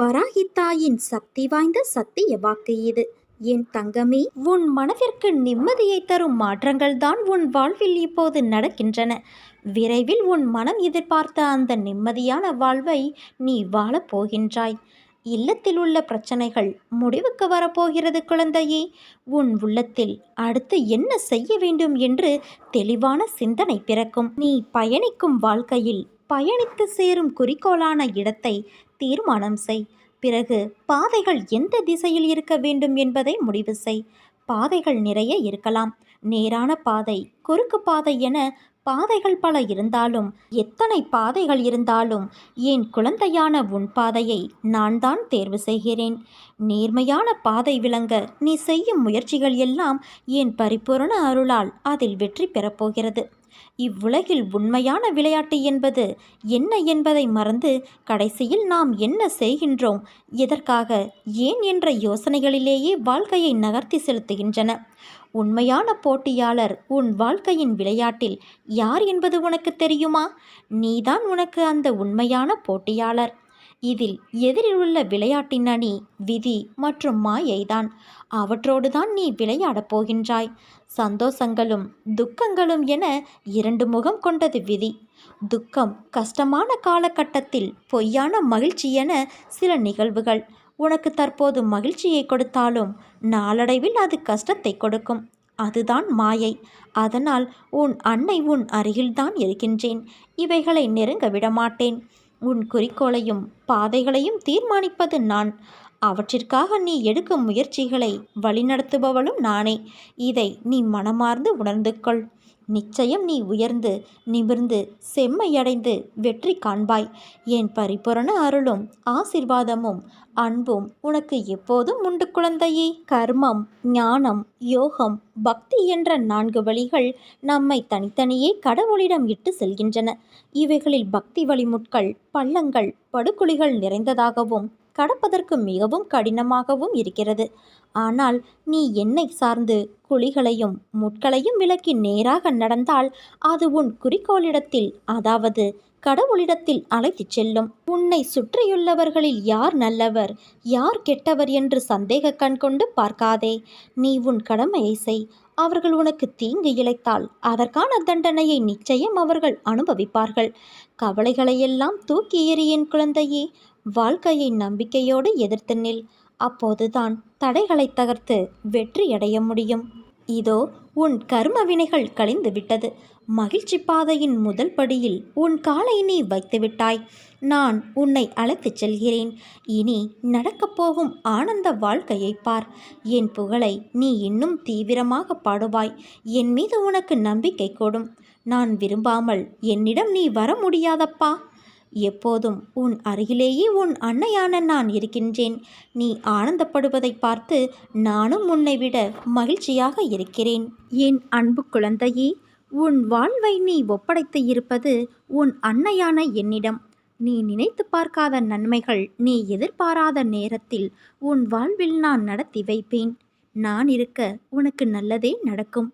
வராகித்தாயின் சக்தி வாய்ந்த சத்திய வாக்கு இது. என் தங்கமே உன் மனதிற்கு நிம்மதியை தரும் மாற்றங்கள் தான் உன் வாழ்வில் இப்போது நடக்கின்றன. விரைவில் உன் மனம் எதிர்பார்த்த அந்த நிம்மதியான வாழ்வை நீ வாழப் போகின்றாய். இல்லத்தில் உள்ள பிரச்சனைகள் முடிவுக்கு வரப்போகிறது குழந்தையே. உன் உள்ளத்தில் அடுத்து என்ன செய்ய வேண்டும் என்று தெளிவான சிந்தனை பிறக்கும். நீ பயணிக்கும் வாழ்க்கையில் பயணித்து சேரும் குறிக்கோளான இடத்தை தீர்மானம் செய். பிறகு பாதைகள் எந்த திசையில் இருக்க வேண்டும் என்பதை முடிவு செய். பாதைகள் நிறைய இருக்கலாம். நேரான பாதை குறுக்கு பாதை என பாதைகள் பல இருந்தாலும் எத்தனை பாதைகள் இருந்தாலும் என் குழந்தையான உன் பாதையை நான் தான் தேர்வு செய்கிறேன்? நேர்மையான பாதை விளங்க நீ செய்யும் முயற்சிகள் எல்லாம் என் பரிபூரண அருளால் அதில் வெற்றி பெறப்போகிறது இவ்வுலகில் உண்மையான விளையாட்டு என்பது என்ன என்பதை மறந்து கடைசியில் நாம் என்ன செய்கின்றோம்? எதற்காக? ஏன் என்ற யோசனைகளிலேயே வாழ்க்கையை நகர்த்தி செலுத்துகின்றன. உண்மையான போட்டியாளர் உன் வாழ்க்கையின் விளையாட்டில் யார் என்பது உனக்கு தெரியுமா? நீதான் உனக்கு அந்த உண்மையான போட்டியாளர். இதில் எதிரில் உள்ள விளையாட்டின் அணி விதி மற்றும் மாயைதான். அவற்றோடுதான் நீ விளையாடப் போகின்றாய். சந்தோஷங்களும் துக்கங்களும் என இரண்டு முகம் கொண்டது விதி. துக்கம் கஷ்டமான காலகட்டத்தில் பொய்யான மகிழ்ச்சி என சில நிகழ்வுகள். உனக்கு தற்போது மகிழ்ச்சியை கொடுத்தாலும் நாளடைவில் அது கஷ்டத்தை கொடுக்கும். அதுதான் மாயை. அதனால் உன் அன்னை உன் அருகில்தான் இருக்கின்றேன். இவைகளை நெருங்க விடமாட்டேன். உன் குறிக்கோளையும் பாதைகளையும் தீர்மானிப்பது நான். அவற்றிற்காக நீ எடுக்கும் முயற்சிகளை வழிநடத்துபவளும் நானே. இதை நீ மனமார்ந்து உணர்ந்து கொள் நிச்சயம் நீ உயர்ந்து நிமிர்ந்து செம்மையடைந்து வெற்றி காண்பாய். என் பரிபூரண அருளும் ஆசிர்வாதமும் அன்பும் உனக்கு எப்போதும் உண்டு குழந்தையே. கர்மம் ஞானம் யோகம் பக்தி என்ற நான்கு வழிகள் நம்மை தனித்தனியே கடவுளிடம் இட்டு செல்கின்றன. இவைகளில் பக்தி வழிமுட்கள் பள்ளங்கள் படுகொலிகள் நிறைந்ததாகவும் கடப்பதற்கு மிகவும் கடினமாகவும் இருக்கிறது. ஆனால் நீ என்னை சார்ந்து குழிகளையும் முட்களையும் விலக்கி நேராக நடந்தால் அது உன் குறிக்கோளிடத்தில் அதாவது கடவுளிடத்தில் அழைத்துச் செல்லும். உன்னை சுற்றியுள்ளவர்களில் யார் நல்லவர் யார் கெட்டவர் என்று சந்தேக கண் கொண்டு பார்க்காதே. நீ உன் கடமையை செய். அவர்கள் உனக்கு தீங்கு இழைத்தால் அதற்கான தண்டனையை நிச்சயம் அவர்கள் அனுபவிப்பார்கள். கவலைகளையெல்லாம் தூக்கி எறியின் குழந்தையே. வாழ்க்கையை நம்பிக்கையோடு எதிர்த்து நில். அப்போதுதான் தடைகளை தகர்த்து வெற்றியடைய முடியும். இதோ உன் கர்ம வினைகள் கழிந்து விட்டது. மகிழ்ச்சி பாதையின் முதல் படியில் உன் காலை நீ வைத்துவிட்டாய் நான் உன்னை அழைத்துச் செல்கிறேன். இனி நடக்கப் போகும் ஆனந்த வாழ்க்கையை பார். என் புகழை நீ இன்னும் தீவிரமாக பாடுவாய். என் மீது உனக்கு நம்பிக்கை கொடும். நான் விரும்பாமல் என்னிடம் நீ வர முடியாதப்பா. எப்போதும் உன் அருகிலேயே உன் அன்னையான நான் இருக்கின்றேன். நீ ஆனந்தப்படுவதை பார்த்து நானும் உன்னை விட மகிழ்ச்சியாக இருக்கிறேன். என் அன்பு குழந்தையே உன் வாழ்வை நீ ஒப்படைத்து இருப்பது உன் அன்னையான என்னிடம். நீ நினைத்து பார்க்காத நன்மைகள் நீ எதிர்பாராத நேரத்தில் உன் வாழ்வில் நான் நடத்தி வைப்பேன். நான் இருக்க உனக்கு நல்லதே நடக்கும்.